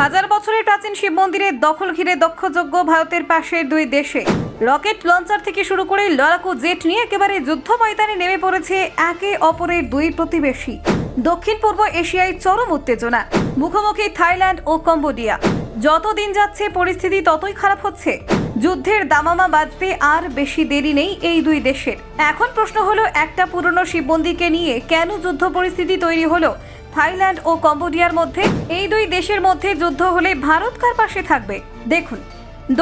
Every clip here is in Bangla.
হাজার বছরের প্রাচীন শিব মন্দিরের দখল ঘিরে দক্ষযজ্ঞ ভারতের পাশে দুই দেশে। রকেট লঞ্চার থেকে শুরু করে লড়াকু জেট নিয়ে একেবারে যুদ্ধ ময়দানে নেমে পড়েছে একে অপরের দুই প্রতিবেশী। দক্ষিণ পূর্ব এশিয়ায় চরম উত্তেজনা, মুখোমুখি থাইল্যান্ড ও কম্বোডিয়া। যত দিন যাচ্ছে পরিস্থিতি ততই খারাপ হচ্ছে। যুদ্ধের দামামা বাজতে আর বেশি দেরি নেই এই দুই দেশের। এখন প্রশ্ন হলো, একটা পুরনো শিব মন্দিরকে নিয়ে কেন যুদ্ধ পরিস্থিতি তৈরি হলো? থাইল্যান্ড ও কম্বোডিয়ার মধ্যে, এই দুই দেশের মধ্যে যুদ্ধ হলে ভারত কার পাশে থাকবে? দেখুন,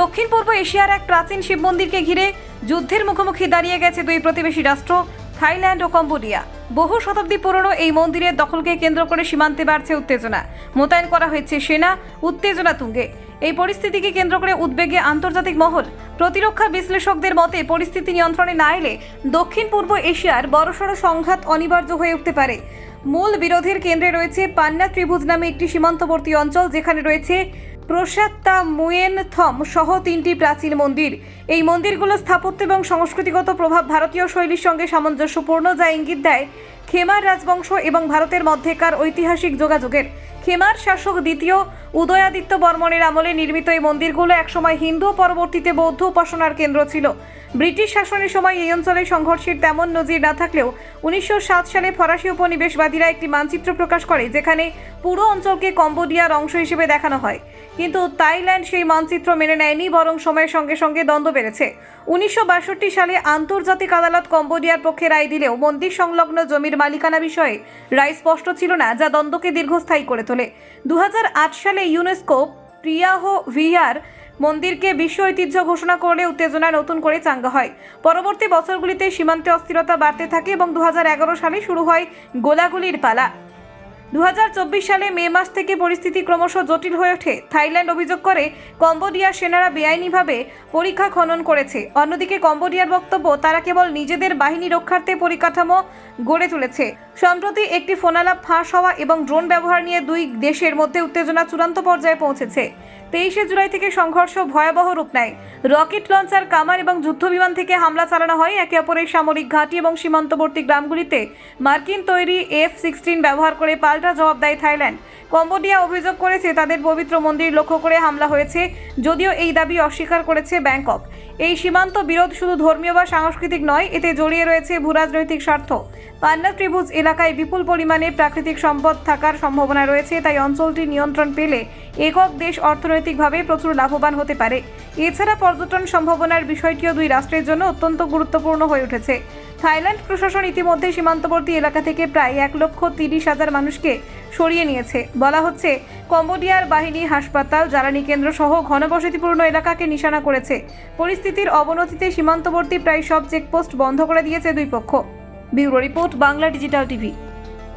দক্ষিণ পূর্ব এশিয়ার এক প্রাচীন শিব মন্দিরকে ঘিরে যুদ্ধের মুখোমুখি দাঁড়িয়ে গেছে দুই প্রতিবেশী রাষ্ট্র থাইল্যান্ড ও কম্বোডিয়া। বহু শতাব্দী পুরনো এই মন্দিরের দখলকে কেন্দ্র করে সীমান্তে বাড়ছে উত্তেজনা। মোতায়েন করা হয়েছে সেনা, উত্তেজনা তুঙ্গে। এই পরিস্থিতিকে কেন্দ্র করে উদ্বেগে আন্তর্জাতিক মহল। প্রতিরক্ষা বিশ্লেষকদের মতে, পরিস্থিতি নিয়ন্ত্রণে না এলে দক্ষিণ পূর্ব এশিয়ার বড়সড় সংঘাত অনিবার্য হয়ে উঠতে পারে। মূল বিরোধের কেন্দ্রে রয়েছে পান্না ত্রিভুজ নামে একটি সীমান্তবর্তী অঞ্চল যেখানে রয়েছে প্রসাত্তা মুয়েন থম সহ তিনটি প্রাচীন মন্দির। এই মন্দিরগুলো স্থাপত্য এবং সংস্কৃতিগত প্রভাব ভারতীয় শৈলীর সঙ্গে সামঞ্জস্যপূর্ণ, যা ইঙ্গিত দেয় খেমার রাজবংশ এবং ভারতের মধ্যেকার ঐতিহাসিক যোগাযোগের। খেমার শাসক দ্বিতীয় উদয়াদিত্য বর্মনের আমলে নির্মিত এই মন্দিরগুলো একসময় হিন্দু, পরবর্তীতে বৌদ্ধ উপাসনার কেন্দ্র ছিল। ব্রিটিশ শাসনের সময় এই অঞ্চলে সংঘর্ষের তেমন নজির না থাকলেও উনিশশো সালে ফরাসি উপনিবেশবাদীরা একটি মানচিত্র প্রকাশ করে, যেখানে পুরো অঞ্চলকে কম্বোডিয়ার অংশ হিসেবে দেখানো হয়। কিন্তু থাইল্যান্ড সেই মানচিত্র মেনে নেয়নি, বরং সময়ের সঙ্গে সঙ্গে দ্বন্দ্ব বেড়েছে। উনিশশো বাষট্টি সালে আন্তর্জাতিক আদালত কম্বোডিয়ার পক্ষে রায় দিলেও মন্দির সংলগ্ন জমির মালিকানা বিষয়ে রায় স্পষ্ট ছিল না, যা দ্বন্দ্বকে দীর্ঘস্থায়ী করে তোলে। দু হাজার আট সালে ইউনেস্কো প্রিয়াহ ভিয়ার মন্দিরকে বিশ্ব ঐতিহ্য ঘোষণা করলে উত্তেজনা নতুন করে চাঙ্গা হয়। পরবর্তী বছরগুলিতে সীমান্তে অস্থিরতা বাড়তে থাকে এবং দু হাজার এগারো সালে শুরু হয় গোলাগুলির পালা। দু হাজার চব্বিশ সালে মে মাস থেকে পরিস্থিতি ক্রমশ জটিল হয়ে ওঠে। থাইল্যান্ড অভিযোগ করে, কম্বোডিয়া সেনারা বেআইনিভাবে পরীক্ষা খনন করেছে। অন্যদিকে কম্বোডিয়ার বক্তব্য, তারা কেবল নিজেদের বাহিনী রক্ষার্থে পরিকাঠামো গড়ে তুলেছে। সম্প্রতি একটি ফোনালাপ ফাঁস হওয়া এবং ড্রোন ব্যবহার নিয়ে দুই দেশের মধ্যে উত্তেজনা চূড়ান্ত পর্যায়ে পৌঁছেছে। তেইশে জুলাই থেকে সংঘর্ষ ভয়াবহ রূপ নেয়। রকেট লঞ্চার, কামার এবং যুদ্ধবিমান থেকে হামলা চালানো হয়। একে অপরের সামরিক ঘাঁটি এবং সীমান্তবর্তী গ্রামগুলিতে মার্কিন তৈরি এফ সিক্সটিন ব্যবহার করে পাল্টা জবাব দেয় থাইল্যান্ড। কম্বোডিয়া অভিযোগ করেছে, তাদের পবিত্র মন্দির লক্ষ্য করে হামলা হয়েছে, যদিও এই দাবি অস্বীকার করেছে ব্যাংকক। এই সীমান্ত বিরোধ শুধু ধর্মীয় বা সাংস্কৃতিক নয়, এতে জড়িয়ে রয়েছে ভূরাজনৈতিক স্বার্থ। পান্না ত্রিভুজ এলাকায় বিপুল পরিমাণে প্রাকৃতিক সম্পদ থাকার সম্ভাবনা রয়েছে, তাই অঞ্চলটি নিয়ন্ত্রণ পেলে একক দেশ অর্থনৈতিকভাবে প্রচুর লাভবান হতে পারে। এছাড়া পর্যটন সম্ভাবনার বিষয়টিও দুই রাষ্ট্রের জন্য অত্যন্ত গুরুত্বপূর্ণ হয়ে উঠেছে। থাইল্যান্ড প্রশাসন ইতিমধ্যে সীমান্তবর্তী এলাকা থেকে প্রায় এক লক্ষ তিরিশ হাজার মানুষকে সরিয়ে নিয়েছে। বলা হচ্ছে, কম্বোডিয়ার বাহিনী, হাসপাতাল, জ্বালানি কেন্দ্র সহ ঘনবসতিপূর্ণ এলাকাকে নিশানা করেছে। পরিস্থিতির অবনতিতে সীমান্তবর্তী প্রায় সব চেকপোস্ট বন্ধ করে দিয়েছে দুই পক্ষ। Bureau report, Bangla digital TV.